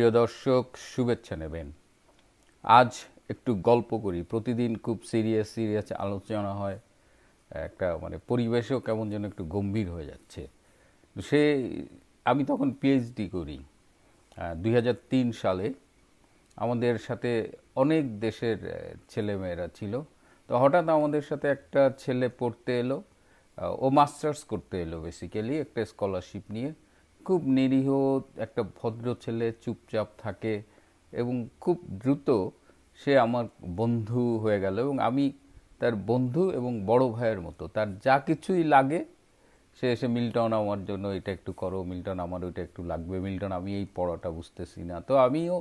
প্রিয় দর্শক, শুভেচ্ছা নেবেন। আজ একটু গল্প করি। প্রতিদিন খুব সিরিয়াস সিরিয়াস আলোচনা হয়। একটা মানে পরিবেশও কেমন যেন একটু গম্ভীর হয়ে যাচ্ছে। সে, আমি তখন পিএইচডি করি। দু হাজার তিন সালে আমাদের সাথে অনেক দেশের ছেলেমেয়েরা ছিল। তো হঠাৎ আমাদের সাথে একটা ছেলে পড়তে এলো। ও মাস্টার্স করতে এলো বেসিক্যালি একটা স্কলারশিপ নিয়ে। খুব নিরীহ একটা ভদ্র ছেলে চুপচাপ থাকে এবং খুব দ্রুত সে আমার বন্ধু হয়ে গেল এবং আমি তার বন্ধু এবং বড় ভাইয়ের মতো। তার যা কিছুই লাগে, সে এসে, মিল্টন, আমার জন্য এটা একটু করো, মিল্টন, আমার ওইটা একটু লাগবে, মিল্টন, আমি এই পড়াটা বুঝতেছি না। তো আমিও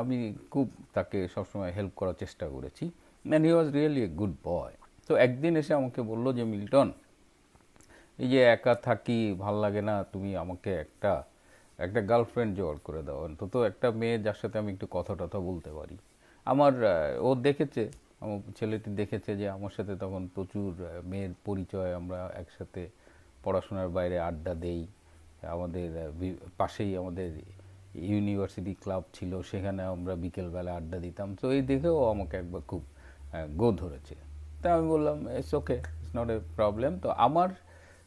আমি খুব তাকে সবসময় হেল্প করার চেষ্টা করেছি। And he was really a good boy তো একদিন এসে আমাকে বলল যে, মিল্টন এই যে একা থাকি ভালো লাগে না, তুমি আমাকে একটা একটা গার্লফ্রেন্ড জোগাড় করে দাও। অন্তত একটা মেয়ে যার সাথে আমি একটু কথা টথা বলতে পারি। আমার ও দেখেছে, আমার ছেলেটি দেখেছে যে আমার সাথে তখন প্রচুর মেয়ের পরিচয় আমরা একসাথে পড়াশোনার বাইরে আড্ডা দেই। আমাদের পাশেই আমাদের ইউনিভার্সিটি ক্লাব ছিল, সেখানে আমরা বিকেলবেলা আড্ডা দিতাম। তো এই দেখেও আমাকে একবার খুব গো ধরেছে। তা আমি বললাম it's okay it's not a problem তো আমার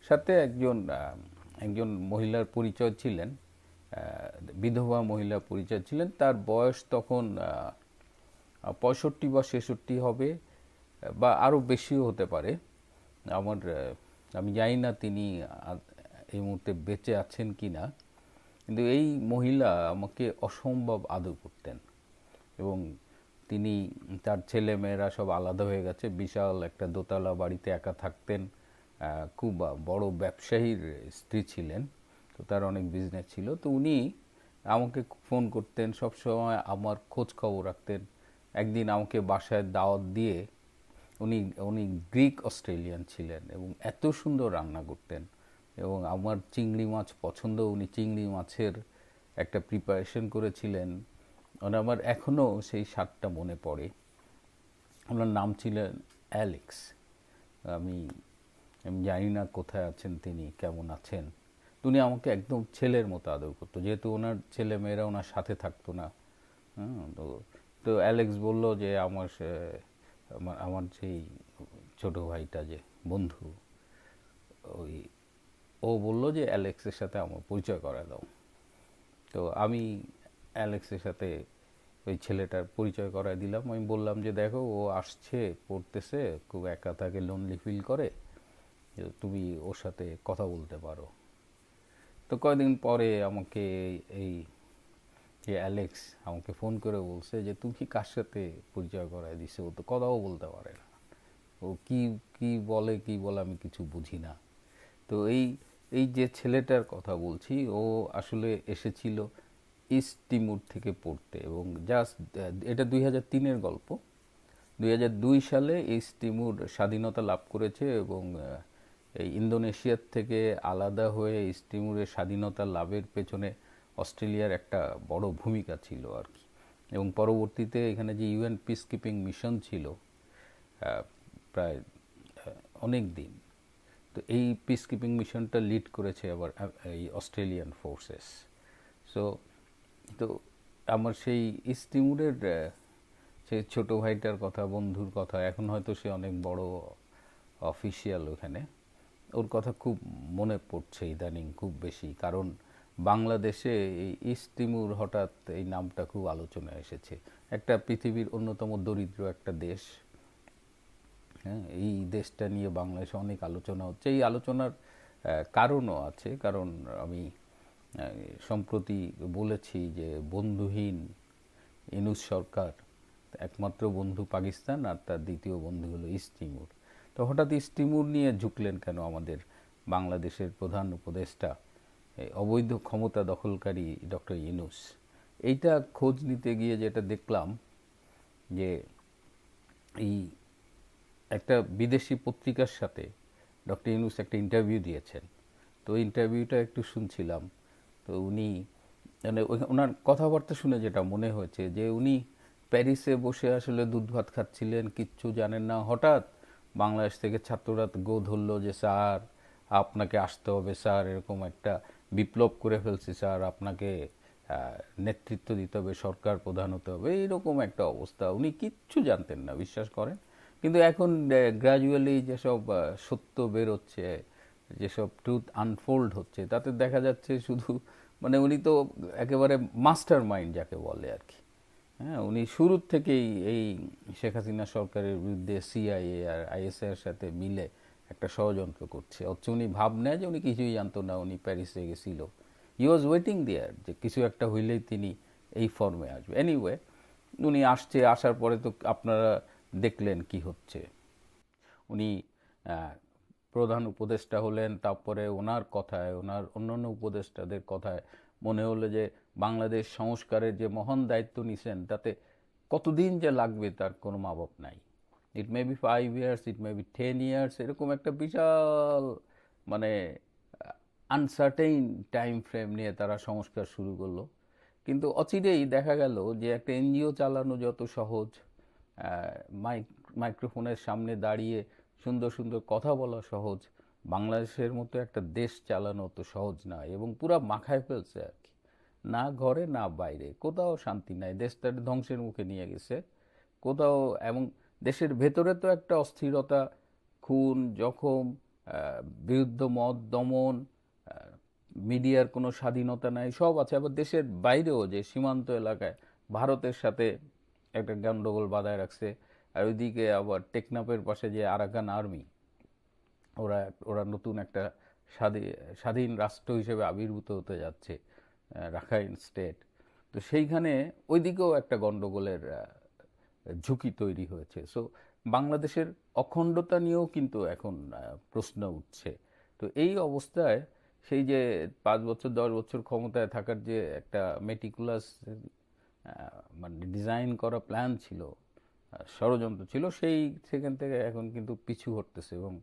সাথে একজন একজন মহিলার পরিচয় ছিলেন বিধবা মহিলা পরিচয় ছিলেন। তার বয়স তখন পঁয়ষট্টি বা ছেষট্টি হবে, বা আরও বেশিও হতে পারে। আমার আমি জানি না তিনি এই মুহূর্তে বেঁচে আছেন কি না। কিন্তু এই মহিলা আমাকে অসম্ভব আদর করতেন এবং তিনি, তার ছেলে মেয়েরা সব আলাদা হয়ে গেছে। বিশাল একটা দোতলা বাড়িতে একা থাকতেন। খুব বড় ব্যবসায়ীর স্ত্রী ছিলেন, তো তার অনেক বিজনেস ছিল। তো উনি আমাকে ফোন করতেন সব সময় আমার খোঁজ খবর রাখতেন। একদিন আমাকে বাসায় দাওয়াত দিয়ে উনি উনি গ্রিক অস্ট্রেলিয়ান ছিলেন এবং এত সুন্দর রান্না করতেন এবং আমার চিংড়ি মাছ পছন্দ, উনি চিংড়ি মাছের একটা প্রিপারেশন করেছিলেন। মানে আমার এখনও সেই স্বাদটা মনে পড়ে। ওনার নাম ছিলেন অ্যালেক্স আমি আমি জানি না কোথায় আছেন তিনি, কেমন আছেন। তো উনি আমাকে একদম ছেলের মতো আদর করতো। যেহেতু ওনার ছেলে মেয়েরা ওনার সাথে থাকতো না তো তো অ্যালেক্স বলল যে আমার সে- আমার আমার সেই ছোট ভাইটা যে বন্ধু, ওই, ও বলল যে অ্যালেক্সের সাথে আমার পরিচয় করা দাও। তো আমি অ্যালেক্সের সাথে ওই ছেলেটার পরিচয় করায় দিলাম। আমি বললাম যে দেখো, ও আসছে, পড়তেছে, খুব একা থাকে লোনলি ফিল করে। যে তুমি ওর সাথে কথা বলতে পারো। তো কয়দিন পরে আমাকে এই যে অ্যালেক্স আমাকে ফোন করে বলছে যে, তুমি কার সাথে পরিচয় করায় দিছে? ও তো কথাও বলতে পারে না। ও কি কি বলে কি বলে আমি কিছু বুঝি না। তো এই এই যে ছেলেটার কথা বলছি, ও আসলে এসেছিল ইস্ট তিমুর থেকে পড়তে এবং জাস্ট, এটা দুই হাজার তিনের গল্প। দুই হাজার দুই সালে ইস্ট তিমুর স্বাধীনতা লাভ করেছে এবং এই ইন্দোনেশিয়ার থেকে আলাদা হয়ে ইস্ট তিমুরের স্বাধীনতা লাভের পেছনে অস্ট্রেলিয়ার একটা বড় ভূমিকা ছিল আর কি। এবং পরবর্তীতে এখানে যে ইউএন পিস কিপিং মিশন ছিল প্রায় অনেক দিন। তো এই পিস কিপিং মিশনটা লিড করেছে আবার এই অস্ট্রেলিয়ান ফোর্সেস সো তো আমার সেই ইস্তিমুরের আহ, সেই ছোট ভাইটার কথা বন্ধুর কথা এখন হয়তো সে অনেক বড় অফিসিয়াল ওখানে। ওর কথা খুব মনে পড়ছে ইদানিং খুব বেশি। কারণ বাংলাদেশে এই ইস্ট তিমুর হঠাৎ এই নামটা খুব আলোচনায় এসেছে। একটা পৃথিবীর অন্যতম দরিদ্র একটা দেশ। হ্যাঁ এই দেশটা নিয়ে বাংলাদেশে অনেক আলোচনা হচ্ছে। এই আলোচনার কারণও আছে। কারণ আমি সম্প্রতি বলেছি যে বন্ধুহীন ইনুস সরকার, একমাত্র বন্ধু পাকিস্তান আর তার দ্বিতীয় বন্ধু হলো ইস্ট তিমুর। তো হঠাৎ স্টিমুর নিয়ে ঝুঁকলেন কেন আমাদের বাংলাদেশের প্রধান উপদেষ্টা অবৈধ ক্ষমতা দখলকারী ডক্টর ইনুস এইটা খোঁজ নিতে গিয়ে যেটা দেখলাম যে এই একটা বিদেশি পত্রিকার সাথে ডক্টর ইনুস একটা ইন্টারভিউ দিয়েছেন। তো ইন্টারভিউটা একটু শুনছিলাম। তো উনি মানে ওনার কথাবার্তা শুনে যেটা মনে হয়েছে যে উনি প্যারিসে বসে আসলে দুধ ভাত খাচ্ছিলেন, কিচ্ছু জানেন না। হঠাৎ বাংলাদেশ থেকে ছাত্ররা গো ধরলো যে, স্যার, আপনাকে আসতে হবে, স্যার, এরকম একটা বিপ্লব করে ফেলছি, স্যার, আপনাকে নেতৃত্ব দিতে হবে, সরকার প্রধান হতে হবে, এইরকম একটা অবস্থা। উনি কিচ্ছু জানতেন না, বিশ্বাস করেন? কিন্তু এখন গ্র্যাজুয়ালি যেসব সত্য বেরোচ্ছে, যেসব ট্রুথ আনফোল্ড হচ্ছে, তাতে দেখা যাচ্ছে শুধু মানে উনি তো একেবারে মাস্টার মাইন্ড যাকে বলে আর কি। হ্যাঁ উনি শুরুর থেকেই এই শেখ হাসিনা সরকারের বিরুদ্ধে সিআইএ আর আইএসআই এর সাথে মিলে একটা ষড়যন্ত্র করছে। অথচ উনি ভাব নেয় যে উনি কিছুই জানতো না, উনি প্যারিসে গেছিল। হি ওয়াজ ওয়েটিং দেয়ার যে কিছু একটা হইলেই তিনি এই ফর্মে আসবে। এনিওয়ে উনি আসছে, আসার পরে তো আপনারা দেখলেন কি হচ্ছে। উনি প্রধান উপদেষ্টা হলেন, তারপরে ওনার কথায়, ওনার অন্যান্য উপদেষ্টাদের কথায় মনে হলো যে বাংলাদেশ সংস্কারের যে মহান দায়িত্ব নিছেন, তাতে কতদিন যে লাগবে তার কোনো মাপক নাই। It may be five years it may be ten years এরকম একটা বিশাল মানে আনসার্টেইন টাইম ফ্রেম নিয়ে তারা সংস্কার শুরু করল। কিন্তু অচিরেই দেখা গেল যে একটা এনজিও চালানো যত সহজ মাইক মাইক্রোফোনের সামনে দাঁড়িয়ে সুন্দর সুন্দর কথা বলা সহজ, বাংলাদেশের মতো একটা দেশ চালানো তো সহজ না এবং পুরা মাখায় ফেলছে না ঘরে, না বাইরে। কোথাও শান্তি নাই। দেশটার ধ্বংসের মুখে নিয়ে গেছে। কোথাও এবং দেশের ভেতরে তো একটা অস্থিরতা, খুন, জখম বিরুদ্ধ মত দমন মিডিয়ার কোনো স্বাধীনতা নাই, সব আছে। আবার দেশের বাইরেও যে সীমান্ত এলাকায় ভারতের সাথে একটা গণ্ডগোল বাধায় রাখছে, আর ওইদিকে আবার টেকনাফের পাশে যে আরাকান আর্মি, ওরা ওরা নতুন একটা স্বাধীন স্বাধীন রাষ্ট্র হিসেবে আবির্ভূত হতে যাচ্ছে। Rakhine state. তো সেইখানে ওইদিকেও একটা গন্ডগোলের ঝুঁকি তৈরি হয়েছে। সো বাংলাদেশের অখণ্ডতা নিয়েও কিন্তু এখন প্রশ্ন উঠছে। তো এই অবস্থায় সেই যে পাঁচ বছর, দশ বছর ক্ষমতায় থাকার যে একটা মেটিকুলাস মানে ডিজাইন করা প্ল্যান ছিল ষড়যন্ত্র ছিল, সেই সেখান থেকে এখন কিন্তু পিছু হটতেছে। এবং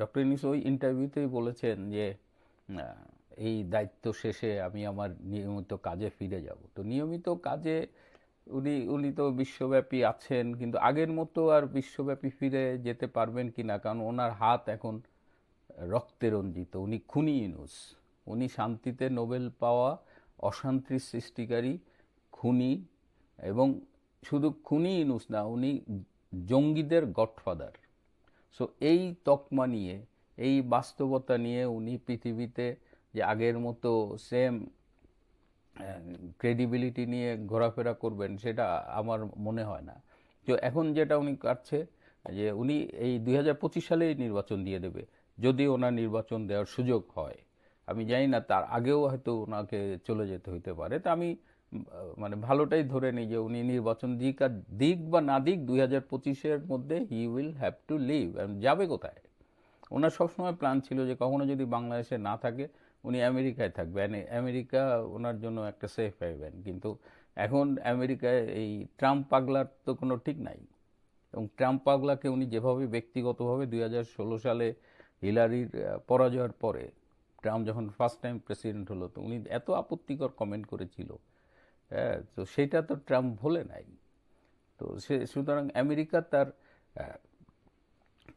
ডক্টর ইনিস ওই ইন্টারভিউতেই বলেছেন যে এই দায়িত্ব শেষে আমি আমার নিয়মিত কাজে ফিরে যাব। তো নিয়মিত কাজে উনি উনি তো বিশ্বব্যাপী আছেন, কিন্তু আগের মতো আর বিশ্বব্যাপী ফিরে যেতে পারবেন কি না? কারণ ওনার হাত এখন রক্তে রঞ্জিত। উনি খুনি ইনুস উনি শান্তিতে নোবেল পাওয়া অশান্তির সৃষ্টিকারী খুনি এবং শুধু খুনি ইনুস না, উনি জঙ্গিদের গডফাদার। সো এই তকমা নিয়ে, এই বাস্তবতা নিয়ে উনি পৃথিবীতে যে আগের মতো সেম ক্রেডিবিলিটি নিয়ে ঘোরাফেরা করবেন, সেটা আমার মনে হয় না। তো এখন যেটা উনি কাটছে, যে উনি এই দুই হাজার পঁচিশ সালেই নির্বাচন দিয়ে দেবে, যদি ওনার নির্বাচন দেওয়ার সুযোগ হয়। আমি জানি না, তার আগেও হয়তো ওনাকে চলে যেতে হইতে পারে। তা আমি মানে ভালোটাই ধরে নিই যে উনি নির্বাচন দিক আর দিক বা না দিক দুই হাজার পঁচিশের মধ্যে he will have to leave যাবে কোথায়? ওনার সবসময় প্ল্যান ছিল যে কখনো যদি বাংলাদেশে না থাকে উনি আমেরিকায় থাকবেন আমেরিকা ওনার জন্য একটা সেফ হ্যাভেন কিন্তু এখন আমেরিকায় এই ট্রাম্প পাগলার তো কোনো ঠিক নাই। এবং ট্রাম্প পাগলাকে উনি যেভাবে ব্যক্তিগতভাবে দুই হাজার ষোলো সালে হিলারির পরাজয়ের পরে ট্রাম্প যখন ফার্স্ট টাইম প্রেসিডেন্ট হলো, তো উনি এত আপত্তিকর কমেন্ট করেছিল। হ্যাঁ তো সেটা তো ট্রাম্প ভোলে নাই। তো সে, সুতরাং আমেরিকা তার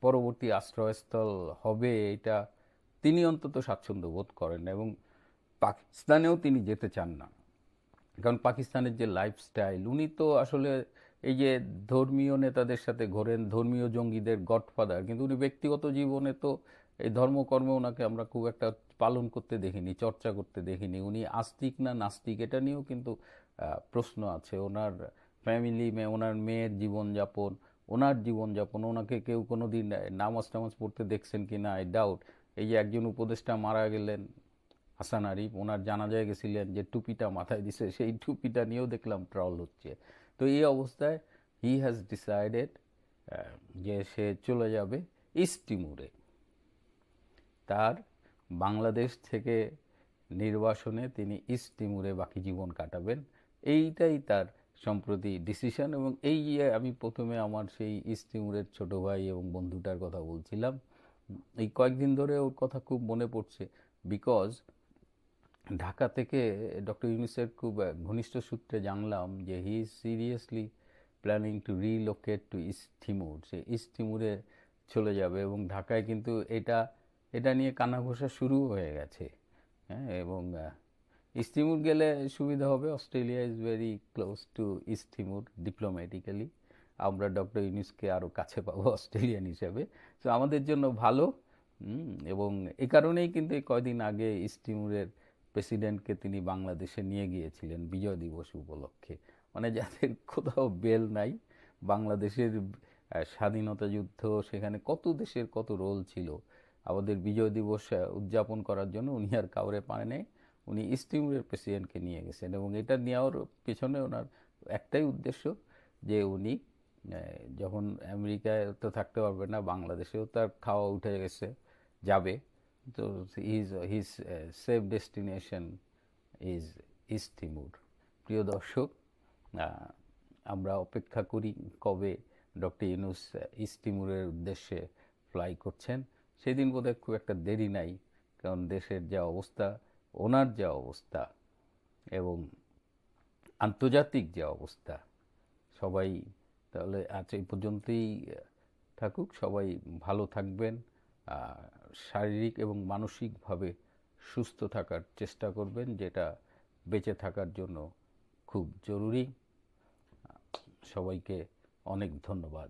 পরবর্তী আশ্রয়স্থল হবে, এটা তিনি অন্তত স্বাচ্ছন্দ্য বোধ করেন এবং পাকিস্তানেও তিনি যেতে চান না। কারণ পাকিস্তানের যে লাইফস্টাইল উনি তো আসলে এই যে ধর্মীয় নেতাদের সাথে ঘোরেন, ধর্মীয় জঙ্গিদের গডফাদার, কিন্তু উনি ব্যক্তিগত জীবনে তো এই ধর্মকর্মে ওনাকে আমরা খুব একটা পালন করতে দেখিনি, চর্চা করতে দেখিনি। উনি আস্তিক না নাস্তিক, এটা নিয়েও কিন্তু প্রশ্ন আছে। ওনার ফ্যামিলি মে, ওনার মেয়ের জীবনযাপন, ওনার জীবনযাপন, ওনাকে কেউ কোনো দিন নামাজ টামাজ পড়তে দেখছেন কি না আই ডাউট এই যে একজন উপদেষ্টা মারা গেলেন, হাসান আরিফ, ওনার জানাজায় গেছিলেন যে টুপিটা মাথায় দিছে, সেই টুপিটা নিয়েও দেখলাম ট্রল হচ্ছে। তো এই অবস্থায় হি হ্যাজ ডিসাইডেড যে সে চলে যাবে ইস্ট টিমুরে তার বাংলাদেশ থেকে নির্বাসনে তিনি ইস্ট টিমুরে বাকি জীবন কাটাবেন। এইটাই তার সম্প্রতি ডিসিশন এবং এই আমি প্রথমে আমার সেই ইস্ট টিমুরের ছোট ভাই এবং বন্ধুটার কথা বলছিলাম এই কয়েকদিন ধরে ওর কথা খুব মনে পড়ছে বিকজ ঢাকা থেকে ডক্টর ইউনিসের খুব ঘনিষ্ঠ সূত্রে জানলাম যে he is seriously planning to relocate to East Timor say East তিমুরে চলে যাবে এবং ঢাকায় কিন্তু এটা এটা নিয়ে কানাঘোষা শুরু হয়ে গেছে। হ্যাঁ এবং আহ, ইস্তিমুর গেলে সুবিধা হবে। Australia is very close to East Timor diplomatically আমরা ডক্টর ইউনিসকে আরও কাছে পাবো অস্ট্রেলিয়ান হিসাবে। তো আমাদের জন্য ভালো। এবং এ কারণেই কিন্তু এই কয়দিন আগে ইস্তিমুরের প্রেসিডেন্টকে তিনি বাংলাদেশে নিয়ে গিয়েছিলেন বিজয় দিবস উপলক্ষে। মানে যাদের কোথাও বেল নাই, বাংলাদেশের স্বাধীনতা যুদ্ধ, সেখানে কত দেশের কত রোল ছিল। আমাদের বিজয় দিবস উদযাপন করার জন্য উনি আর কাউরে পায় নাই উনি ইস্তিমুরের প্রেসিডেন্টকে নিয়ে গেছেন এবং এটা নেওয়ার পেছনে ওনার একটাই উদ্দেশ্য যে উনি যখন আমেরিকায় তো থাকতে পারবে না, বাংলাদেশেও তার খাওয়া উঠে গেছে, যাবে। তো his his safe destination is East Timor প্রিয় দর্শক আমরা অপেক্ষা করি কবে ডক্টর ইউনুস ইস্তিমুরের উদ্দেশ্যে ফ্লাই করছেন। সেদিন বোধহয় খুব একটা দেরি নাই, কারণ দেশের যা অবস্থা, ওনার যা অবস্থা এবং আন্তর্জাতিক যে অবস্থা, সবাই তাহলে আজ এই পর্যন্তই থাকুক। সবাই ভালো থাকবেন শারীরিক এবং মানসিকভাবে সুস্থ থাকার চেষ্টা করবেন, যেটা বেঁচে থাকার জন্য খুব জরুরি। সবাইকে অনেক ধন্যবাদ।